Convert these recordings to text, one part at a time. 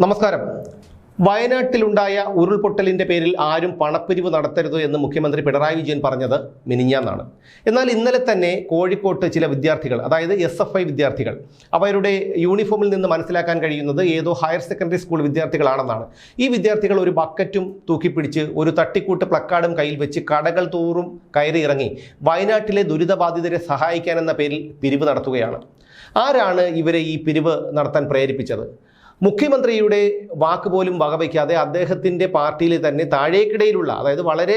നമസ്കാരം. വയനാട്ടിലുണ്ടായ ഉരുൾപൊട്ടലിന്റെ പേരിൽ ആരും പണപ്പിരിവ് നടത്തരുത് എന്ന് മുഖ്യമന്ത്രി പിണറായി വിജയൻ പറഞ്ഞത് മിനിഞ്ഞാന്നാണ്. എന്നാൽ ഇന്നലെ തന്നെ കോഴിക്കോട്ട് ചില വിദ്യാർത്ഥികൾ അതായത് എസ് എഫ് ഐ വിദ്യാർത്ഥികൾ അവരുടെ യൂണിഫോമിൽ നിന്ന് മനസ്സിലാക്കാൻ കഴിയുന്നത് ഏതോ ഹയർ സെക്കൻഡറി സ്കൂൾ വിദ്യാർത്ഥികളാണെന്നാണ്. ഈ വിദ്യാർത്ഥികൾ ഒരു ബക്കറ്റും തൂക്കിപ്പിടിച്ച് ഒരു തട്ടിക്കൂട്ട് പ്ലക്കാർഡും കയ്യിൽ വെച്ച് കടകൾ തോറും കയറി ഇറങ്ങി വയനാട്ടിലെ ദുരിതബാധിതരെ സഹായിക്കാനെന്ന പേരിൽ പിരിവ് നടത്തുകയാണ്. ആരാണ് ഇവരെ ഈ പിരിവ് നടത്താൻ പ്രേരിപ്പിച്ചത്? മുഖ്യമന്ത്രിയുടെ വാക്ക് പോലും വകവയ്ക്കാതെ അദ്ദേഹത്തിന്റെ പാർട്ടിയിൽ തന്നെ താഴേക്കിടയിലുള്ള അതായത് വളരെ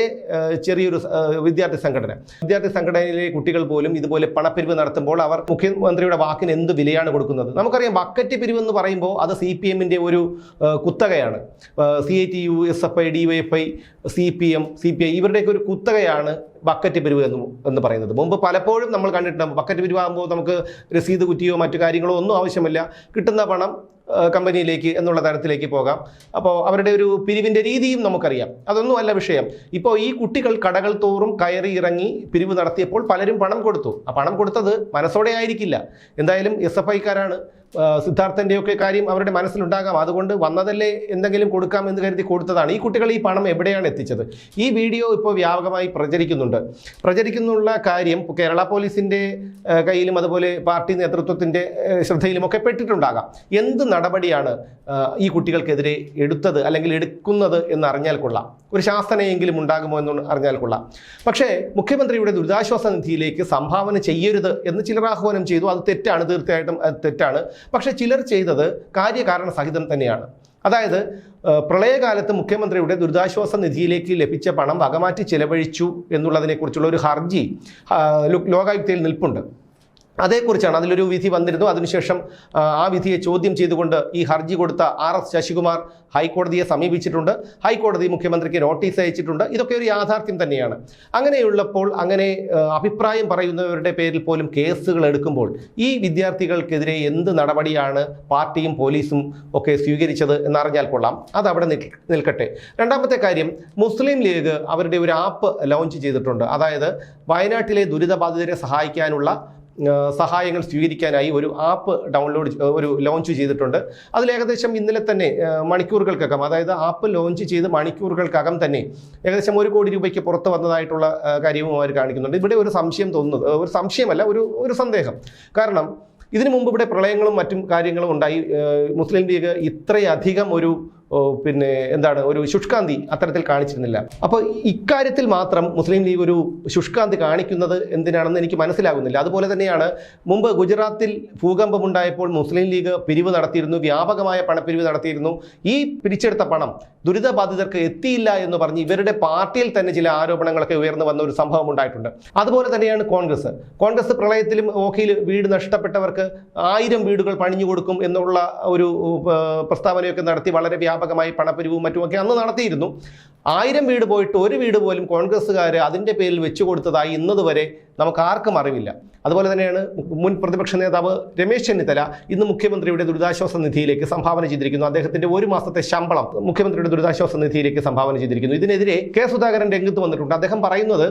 ചെറിയൊരു വിദ്യാർത്ഥി സംഘടന. വിദ്യാർത്ഥി സംഘടനയിലെ കുട്ടികൾ പോലും ഇതുപോലെ പണപ്പിരിവ് നടത്തുമ്പോൾ അവർ മുഖ്യമന്ത്രിയുടെ വാക്കിന് എന്ത് വിലയാണ് കൊടുക്കുന്നത്? നമുക്കറിയാം ബക്കറ്റ് പിരിവ് എന്ന് പറയുമ്പോൾ അത് സി പി എമ്മിന്റെ ഒരു കുത്തകയാണ്. C I T U S F I D Y F I C P M C P I ഇവരുടെയൊക്കെ ഒരു കുത്തകയാണ് ബക്കറ്റ് പിരിവ് എന്ന് എന്ന് പറയുന്നത്. മുമ്പ് പലപ്പോഴും നമ്മൾ കണ്ടിട്ടുണ്ട് ബക്കറ്റ് പിരിവാകുമ്പോൾ നമുക്ക് രസീത് കുറ്റിയോ മറ്റു കാര്യങ്ങളോ ഒന്നും ആവശ്യമില്ല. കിട്ടുന്ന പണം കമ്പനിയിലേക്ക് എന്നുള്ള തരത്തിലേക്ക് പോകാം. അപ്പോൾ അവരുടെ ഒരു പിരിവിന്റെ രീതിയും നമുക്കറിയാം. അതൊന്നും അല്ല വിഷയം. ഇപ്പോൾ ഈ കുട്ടികൾ കടകൾ തോറും കയറി ഇറങ്ങി പിരിവ് നടത്തിയപ്പോൾ പലരും പണം കൊടുത്തു. ആ പണം കൊടുത്തത് മനസ്സോടെ ആയിരിക്കില്ല. എന്തായാലും എസ് എഫ് ഐക്കാരാണ്. സിദ്ധാർത്ഥന്റെ ഒക്കെ കാര്യം അവരുടെ മനസ്സിലുണ്ടാകാം. അതുകൊണ്ട് വന്നതല്ലേ എന്തെങ്കിലും കൊടുക്കാം എന്ന് കരുതി കൊടുത്തതാണ്. ഈ കുട്ടികൾ ഈ പണം എവിടെയാണ് എത്തിച്ചത്? ഈ വീഡിയോ ഇപ്പോൾ വ്യാപകമായി പ്രചരിക്കുന്നുണ്ട്. പ്രചരിക്കുന്നുള്ള കാര്യം കേരള പോലീസിന്റെ കയ്യിലും അതുപോലെ പാർട്ടി നേതൃത്വത്തിന്റെ ശ്രദ്ധയിലും ഒക്കെ പെട്ടിട്ടുണ്ടാകാം. എന്ത് നടപടിയാണ് ഈ കുട്ടികൾക്കെതിരെ എടുത്തത് അല്ലെങ്കിൽ എടുക്കുന്നത് എന്ന് അറിഞ്ഞാൽ കൊള്ളാം. ഒരു ശാസനയെങ്കിലും ഉണ്ടാകുമോ എന്ന് അറിഞ്ഞാൽ കൊള്ളാം. പക്ഷേ മുഖ്യമന്ത്രിയുടെ ദുരിതാശ്വാസ നിധിയിലേക്ക് സംഭാവന ചെയ്യരുത് എന്ന് ചിലർ ആഹ്വാനം ചെയ്തു. അത് തെറ്റാണ് തീർച്ചയായിട്ടും അത് തെറ്റാണ്. പക്ഷേ ചിലർ ചെയ്തത് കാര്യകാരണ സഹിതം തന്നെയാണ്. അതായത് പ്രളയകാലത്ത് മുഖ്യമന്ത്രിയുടെ ദുരിതാശ്വാസ നിധിയിലേക്ക് ലഭിച്ച പണം വകമാറ്റി ചെലവഴിച്ചു എന്നുള്ളതിനെക്കുറിച്ചുള്ള ഒരു ഹർജി ലോകായുക്തയിൽ നിൽപ്പുണ്ട്. അതേക്കുറിച്ചാണ് അതിലൊരു വിധി വന്നിരുന്നു. അതിനുശേഷം ആ, വിധിയെ ചോദ്യം ചെയ്തുകൊണ്ട് ഈ ഹർജി കൊടുത്ത ആർ എസ് ശശികുമാർ ഹൈക്കോടതിയെ സമീപിച്ചിട്ടുണ്ട്. ഹൈക്കോടതി മുഖ്യമന്ത്രിക്ക് നോട്ടീസ് അയച്ചിട്ടുണ്ട്. ഇതൊക്കെ ഒരു യാഥാർത്ഥ്യം തന്നെയാണ്. അങ്ങനെയുള്ളപ്പോൾ അങ്ങനെ അഭിപ്രായം പറയുന്നവരുടെ പേരിൽ പോലും കേസുകൾ എടുക്കുമ്പോൾ ഈ വിദ്യാർത്ഥികൾക്കെതിരെ എന്ത് നടപടിയാണ് പാർട്ടിയും പോലീസും ഒക്കെ സ്വീകരിച്ചത് എന്നറിഞ്ഞാൽ കൊള്ളാം. അത് അവിടെ നിൽക്കട്ടെ. രണ്ടാമത്തെ കാര്യം മുസ്ലിം ലീഗ് അവരുടെ ഒരു ആപ്പ് ലോഞ്ച് ചെയ്തിട്ടുണ്ട്. അതായത് വയനാട്ടിലെ ദുരിതബാധിതരെ സഹായിക്കാനുള്ള സഹായങ്ങൾ സ്വീകരിക്കാനായി ഒരു ആപ്പ് ഡൗൺലോഡ് ഒരു ലോഞ്ച് ചെയ്തിട്ടുണ്ട്. അതിൽ ഏകദേശം ഇന്നലെ തന്നെ മണിക്കൂറുകൾക്കകം അതായത് ആപ്പ് ലോഞ്ച് ചെയ്ത് മണിക്കൂറുകൾക്കകം തന്നെ ഏകദേശം ഒരു കോടി രൂപയ്ക്ക് പുറത്ത് വന്നതായിട്ടുള്ള കാര്യവും അവർ കാണിക്കുന്നുണ്ട്. ഇവിടെ ഒരു സംശയം തോന്നുന്നത് ഒരു സംശയമല്ല ഒരു ഒരു സന്ദേഹം. കാരണം ഇതിനു മുമ്പ് ഇവിടെ പ്രളയങ്ങളും മറ്റും കാര്യങ്ങളും ഉണ്ടായി. മുസ്ലിം ലീഗ് ഇത്രയധികം ഒരു പിന്നെ എന്താണ് ഒരു ശുഷ്കാന്തി അത്തരത്തിൽ കാണിച്ചിരുന്നില്ല. അപ്പോൾ ഇക്കാര്യത്തിൽ മാത്രം മുസ്ലിം ലീഗ് ഒരു ശുഷ്കാന്തി കാണിക്കുന്നത് എന്തിനാണെന്ന് എനിക്ക് മനസ്സിലാകുന്നില്ല. അതുപോലെ തന്നെയാണ് മുമ്പ് ഗുജറാത്തിൽ ഭൂകമ്പമുണ്ടായപ്പോൾ മുസ്ലിം ലീഗ് പിരിവ് നടത്തിയിരുന്നു വ്യാപകമായ പണപ്പിരിവ് നടത്തിയിരുന്നു. ഈ പിരിച്ചെടുത്ത പണം ദുരിതബാധിതർക്ക് എത്തിയില്ല എന്ന് പറഞ്ഞ് ഇവരുടെ പാർട്ടിയിൽ തന്നെ ചില ആരോപണങ്ങളൊക്കെ ഉയർന്നു വന്ന ഒരു സംഭവം ഉണ്ടായിട്ടുണ്ട്. അതുപോലെ തന്നെയാണ് കോൺഗ്രസ്. കോൺഗ്രസ് പ്രളയത്തിലും ഓഖിയിൽ വീട് നഷ്ടപ്പെട്ടവർക്ക് ആയിരം വീടുകൾ പണിഞ്ഞു കൊടുക്കും എന്നുള്ള ഒരു പ്രസ്താവനയൊക്കെ നടത്തി വളരെ വ്യാപകമായി പണപ്പിരിവും മറ്റുമൊക്കെ അന്ന് നടത്തിയിരുന്നു. ആയിരം വീട് പോയിട്ട് ഒരു വീട് പോലും കോൺഗ്രസ്സുകാർ അതിന്റെ പേരിൽ വെച്ചു കൊടുത്തതായി ഇന്നതുവരെ നമുക്ക് ആർക്കും അറിവില്ല. അതുപോലെ തന്നെയാണ് മുൻ പ്രതിപക്ഷ നേതാവ് രമേശ് ചെന്നിത്തല ഇന്ന് മുഖ്യമന്ത്രിയുടെ ദുരിതാശ്വാസ നിധിയിലേക്ക് സംഭാവന ചെയ്തിരിക്കുന്നു. അദ്ദേഹത്തിന്റെ ഒരു മാസത്തെ ശമ്പളം മുഖ്യമന്ത്രിയുടെ ദുരിതാശ്വാസ നിധിയിലേക്ക് സംഭാവന ചെയ്തിരിക്കുന്നു. ഇതിനെതിരെ കെ സുധാകരൻ രംഗത്ത് വന്നിട്ടുണ്ട്. അദ്ദേഹം പറയുന്നത്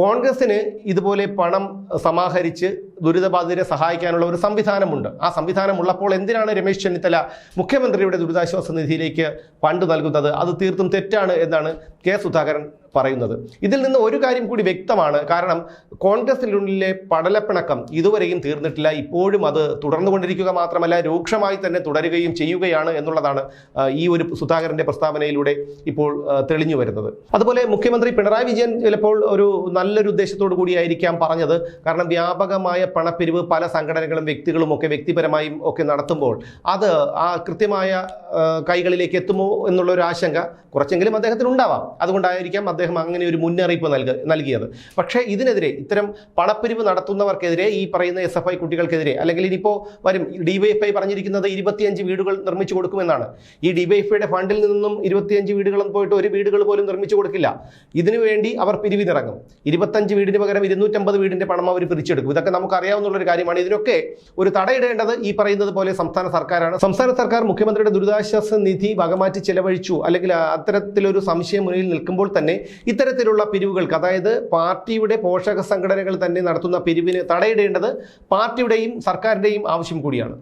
കോൺഗ്രസിന് ഇതുപോലെ പണം സമാഹരിച്ച് ദുരിതബാധിതരെ സഹായിക്കാനുള്ള ഒരു സംവിധാനമുണ്ട്. ആ സംവിധാനം ഉള്ളപ്പോൾ എന്തിനാണ് രമേശ് ചെന്നിത്തല മുഖ്യമന്ത്രിയുടെ ദുരിതാശ്വാസ നിധിയിലേക്ക് ഫണ്ട് നൽകുന്നത്? അത് തീർത്തും തെറ്റാണ് എന്നാണ് കെ സുധാകരൻ പറയുന്നത്. ഇതിൽ നിന്ന് ഒരു കാര്യം കൂടി വ്യക്തമാണ്. കാരണം കോൺഗ്രസിനുള്ളിലെ പടലപ്പിണക്കം ഇതുവരെയും തീർന്നിട്ടില്ല. ഇപ്പോഴും അത് തുടർന്നുകൊണ്ടിരിക്കുക മാത്രമല്ല രൂക്ഷമായി തന്നെ തുടരുകയും ചെയ്യുകയാണ് എന്നുള്ളതാണ് ഈ ഒരു സുധാകരന്റെ പ്രസ്താവനയിലൂടെ ഇപ്പോൾ തെളിഞ്ഞു വരുന്നത്. അതുപോലെ മുഖ്യമന്ത്രി പിണറായി വിജയൻ ചിലപ്പോൾ ഒരു നല്ലൊരു ഉദ്ദേശത്തോടു കൂടിയായിരിക്കാം പറഞ്ഞത്. കാരണം വ്യാപകമായ പണപ്പിരിവ് പല സംഘടനകളും വ്യക്തികളും ഒക്കെ വ്യക്തിപരമായും ഒക്കെ നടത്തുമ്പോൾ അത് ആ കൃത്യമായ കൈകളിലേക്ക് എത്തുമോ എന്നുള്ള ഒരു ആശങ്ക കുറച്ചെങ്കിലും അദ്ദേഹത്തിന് ഉണ്ടാവാം. അതുകൊണ്ടായിരിക്കാം അദ്ദേഹം അങ്ങനെ ഒരു മുന്നറിയിപ്പ് നൽക നൽകിയത്. പക്ഷേ ഇതിനെതിരെ ഇത്തരം പണപ്പിരിവ് നടത്തുന്നവർക്കെതിരെ ഈ പറയുന്ന എസ് എഫ് ഐ കുട്ടികൾക്കെതിരെ അല്ലെങ്കിൽ ഇനിയിപ്പോൾ വരും ഡിവൈഎഫ്ഐ പറഞ്ഞിരിക്കുന്നത് ഇരുപത്തിയഞ്ച് വീടുകൾ നിർമ്മിച്ചു കൊടുക്കുമെന്നാണ്. ഈ ഡിവൈഎഫ്ഐയുടെ ഫണ്ടിൽ നിന്നും ഇരുപത്തിയഞ്ച് വീടുകളും പോയിട്ട് ഒരു വീടുകൾ പോലും നിർമ്മിച്ചു കൊടുക്കില്ല. ഇതിനുവേണ്ടി അവർ പിരിവിനിറങ്ങും. ഇരുപത്തഞ്ച് വീടിന് പകരം ഇരുന്നൂറ്റമ്പത് വീടിന്റെ പണം അവർ പിരിച്ചെടുക്കും. ഇതൊക്കെ നമുക്ക് അറിയാവുന്ന ഒരു കാര്യമാണ്. ഇതിനൊക്കെ ഒരു തടയിടേണ്ടത് ഈ പറയുന്നത് പോലെ സംസ്ഥാന സർക്കാരാണ്. സംസ്ഥാന സർക്കാർ മുഖ്യമന്ത്രിയുടെ ദുരിതാശ്വാസ നിധി വകമാറ്റി ചെലവഴിച്ചു. അല്ലെങ്കിൽ അത്തരത്തിലൊരു സംശയം മുന്നിൽ നിൽക്കുമ്പോൾ തന്നെ ഇത്തരത്തിലുള്ള പിരിവുകൾക്ക് അതായത് പാർട്ടിയുടെ പോഷക സംഘടനകൾ തന്നെ നടത്തുന്ന പിരിവിന് തടയിടേണ്ടത് പാർട്ടിയുടെയും സർക്കാരിന്റെയും ആവശ്യം കൂടിയാണ്.